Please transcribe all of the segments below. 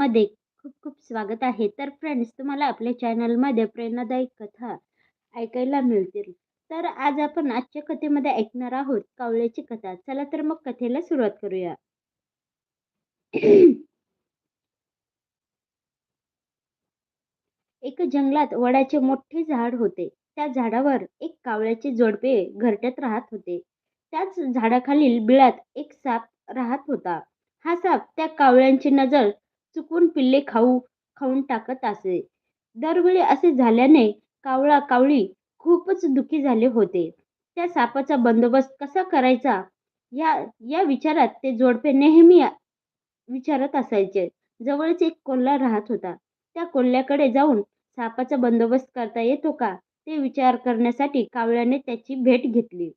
मध्ये खूप खूप स्वागत आहे. तर फ्रेंड्स तुम्हाला आपल्या चॅनलमध्ये प्रेरणादायी कथा ऐकायला मिळतील. तर आज आपण आजच्या कथेमध्ये ऐकणार आहोत कावळ्याची कथा. चला तर मग कथेला सुरुवात करूया. एका जंगलात वडाचे मोठे झाड होते. त्या झाडावर एक कावळ्याचे जोडपे घरट्यात राहत होते. त्याच झाडाखालील बिळात एक साप राहत होता. हा साप त्या कावळ्यांची नजर चुकून पिल्ले खाऊ खाऊन टाकत असे. दरवेळी असे झाल्याने कावळा कावळी खूपच दुःखी झाले होते. त्या सापाचा बंदोबस्त कसा करायचा? या या विचारात ते जोडपे नेहमी विचारत असायचे. जवळच एक कोल्हा राहत होता. त्या कोल्ह्याकडे जाऊन सापाचा बंदोबस्त करता येतो का? ते विचार करण्यासाठी कावळ्याने त्याची भेट घेतली.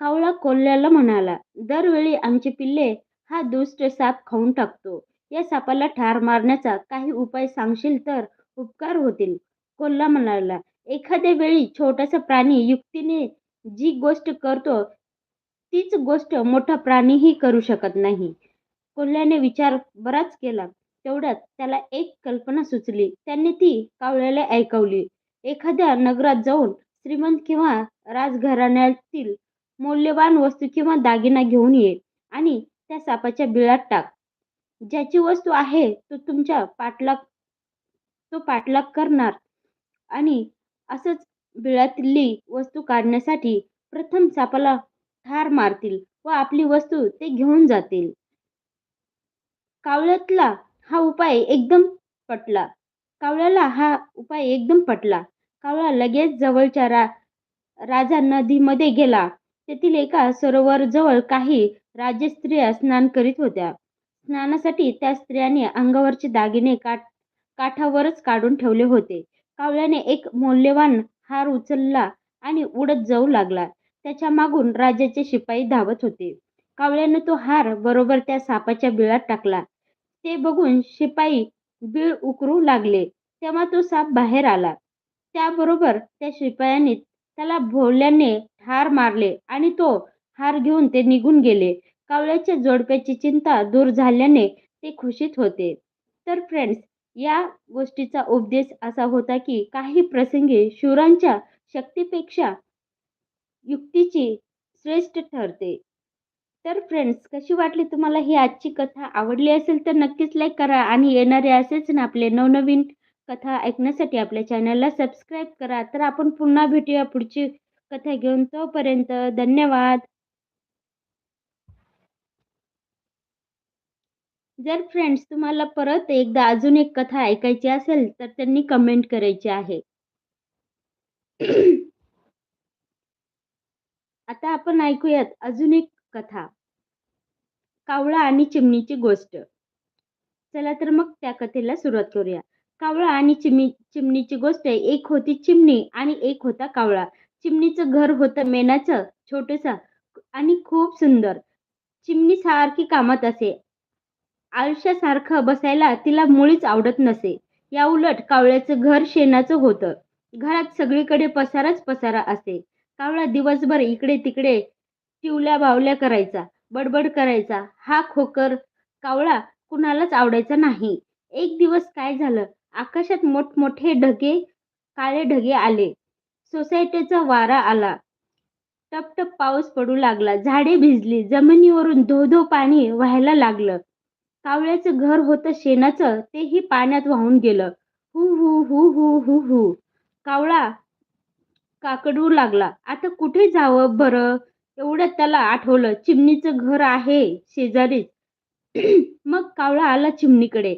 कावळा कोल्ह्याला म्हणाला दरवेळी आमचे पिल्ले हा दुष्ट साप खाऊन टाकतो. या सापाला ठार मारण्याचा काही उपाय सांगशील तर उपकार होतील. कोल्हा म्हणाला एखाद्या वेळी छोटासा प्राणी युक्तीने जी गोष्ट करतो तीच गोष्ट मोठा प्राणीही करू शकत नाही. कोल्ह्याने विचार बराच केला. तेवढ्यात त्याला एक कल्पना सुचली. त्याने ती कावळ्याला ऐकवली. एखाद्या नगरात जाऊन श्रीमंत किंवा राजघराण्यातील मौल्यवान वस्तू किंवा दागिना घेऊन ये आणि त्या सापाच्या बिळात टाक. ज्याची वस्तू आहे तो तुमच्या पाठलाग तो पाठलाग करणार. आणि असंच बिळातली वस्तू काढण्यासाठी प्रथम सापाला ठार मारतील व आपली वस्तू ते घेऊन जातील. कावळ्यातला हा उपाय एकदम पटला. कावळ्याला हा उपाय एकदम पटला. कावळा लगेच जवळच्या रा राजा नदीमध्ये गेला. तेथील एका सरोवरजवळ काही राजस्त्रिया स्नान करीत होत्या. स्नानासाठी त्या स्त्रियांनी अंगावरचे दागिने काठ काठावरच काढून ठेवले होते. कावळ्याने एक मौल्यवान हार उचलला आणि उडत जाऊ लागला. त्याच्या मागून राजाचे शिपाई धावत होते. कावळ्याने तो हार बरोबर त्या सापाच्या बिळात टाकला. ते बघून शिपाई बीळ उकरू लागले. तेव्हा तो साप बाहेर आला. त्याबरोबर त्या शिपायांनी त्याला भोवल्याने ठार मारले आणि तो हार घेऊन ते निघून गेले. कावळ्याच्या जोडप्याची चिंता दूर झाल्याने ते खुशीत होते. तर फ्रेंड्स या गोष्टीचा उपदेश असा होता की काही प्रसंगी शूरांच्या शक्तीपेक्षा युक्तीची श्रेष्ठ ठरते. तर फ्रेंड्स कशी वाटली तुम्हाला ही आजची कथा? आवडली असेल तर नक्कीच लाईक करा आणि येणारे असेच ना आपले नवनवीन कथा ऐकण्यासाठी आपल्या चॅनलला सबस्क्राईब करा. तर आपण पुन्हा भेटूया पुढची कथा घेऊन. तोपर्यंत धन्यवाद. जर फ्रेंड्स तुम्हाला परत एकदा अजून एक कथा ऐकायची असेल तर त्यांनी कमेंट करायची आहे. आता आपण ऐकूयात अजून एक कथा. कावळा आणि चिमणीची गोष्ट. चला तर मग त्या कथेला सुरुवात करूया. कावळा आणि चिमणी चिमणीची गोष्ट एक होती चिमणी आणि एक होता कावळा. चिमणीचं घर होतं मेणाचं छोटस आणि खूप सुंदर. चिमणी सारखी कामात असे. आयुष्यासारखं बसायला तिला मुळीच आवडत नसे. या उलट कावळ्याचं घर शेणाचं होतं. घरात सगळीकडे पसाराच पसारा असे. कावळा दिवसभर इकडे तिकडे टिवल्या बावल्या करायचा बडबड करायचा. हा खोकर कावळा कुणालाच आवडायचा नाही. एक दिवस काय झालं? आकाशात मोठमोठे ढगे काळे ढगे आले. सोसायटीचा वारा आला. टपटप पाऊस पडू लागला. झाडे भिजली. जमिनीवरून धो धो पाणी व्हायला लागलं. कावळ्याचं घर होतं शेणाचं तेही पाण्यात वाहून गेलं. हु हु हु हु हु हु. कावळा काकडू लागला. आता कुठे जावं बरं? एवढ्यात त्याला आठवलं. चिमणीचं घर आहे शेजारीच. मग कावळा आला चिमणीकडे.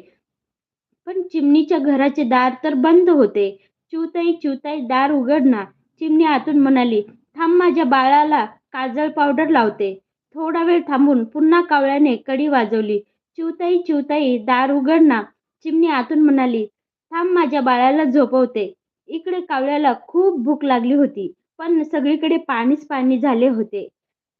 पण चिमणीच्या घराचे दार तर बंद होते. चिवताई चिवताई दार उघडना चिमणी आतून म्हणाली थांब माझ्या बाळाला काजळ पावडर लावते. थोडा वेळ थांबून पुन्हा कावळ्याने कडी वाजवली. चिवताई चिवताई दार उघडना चिमणी आतून म्हणाली थांब माझ्या बाळाला झोपवते. इकडे कावळ्याला खूप भूक लागली होती पण सगळीकडे पाणीच पाणी झाले होते.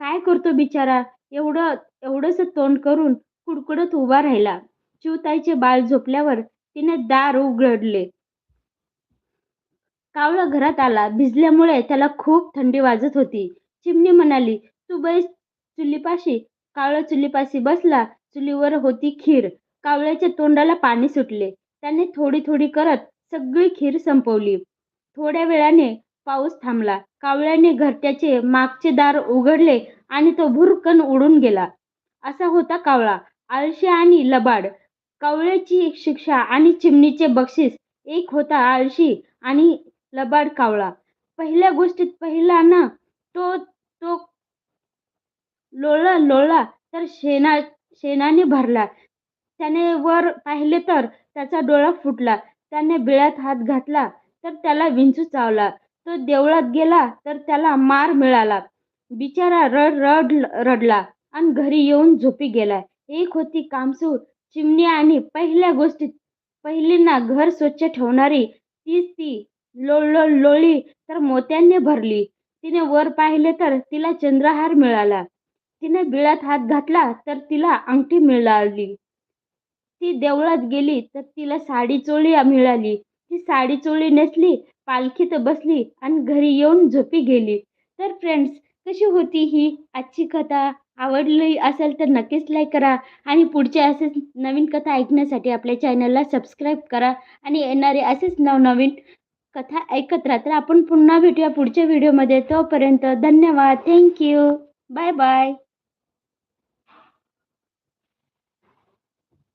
काय करतो बिचारा? एवढं एवढंच तोंड करून कुडकुडत उभा राहिला. चिवताईचे बाळ झोपल्यावर तिने दार उघडले. कावळा घरात आला भिजल्यामुळे त्याला खूप थंडी वाजत होती. चिमणी म्हणाली तू बैस चुलीपाशी. कावळा चुलीपाशी बसला चुलीवर होती खीर. कावळ्याच्या तोंडाला पाणी सुटले. त्याने थोडी थोडी करत सगळी खीर संपवली. थोड्या वेळाने पाऊस थांबला. कावळ्याने घरट्याचे मागचे दार उघडले आणि तो भुरकन उडून गेला. असा होता कावळा. आळशी आणि लबाड. कावळ्याची शिक्षा आणि चिमणीचे बक्षीस एक होता आळशी आणि लबाड कावळा. पहिल्या गोष्टीत पहिला ना तो तो लोळला लोळला तर शेणा शेणाने भरला. त्याने वर पाहिले तर त्याचा डोळा फुटला. त्याने बिळात हात घातला तर त्याला विंचू चावला. तो देवळात गेला तर त्याला मार मिळाला. बिचारा रड रड रडला आणि घरी येऊन झोपी गेला. एक होती कामसूर चिमणी आणि पहिल्या गोष्टीत पहिलींना घर स्वच्छ ठेवणारी तीच ती लोळ लोळ तर मोत्यांनी भरली. तिने वर पाहिले तर तिला चंद्रहार मिळाला. तिने बिळात हात घातला तर तिला अंगठी मिळाली. ती देवळात गेली तर तिला साडी चोळी मिळाली. ती साडी चोळी नेसली पालखीत बसली आणि घरी येऊन झोपी गेली. तर फ्रेंड्स कशी होती ही आजची कथा? आवडली असेल तर नक्कीच लाईक करा आणि पुढचे असेच नवीन कथा ऐकण्यासाठी आपल्या चॅनलला सबस्क्राईब करा आणि येणारे असेच नवनवीन कथा ऐकत राहा. तर आपण पुन्हा भेटूया पुढच्या व्हिडिओमध्ये तोपर्यंत धन्यवाद. Thank you bye bye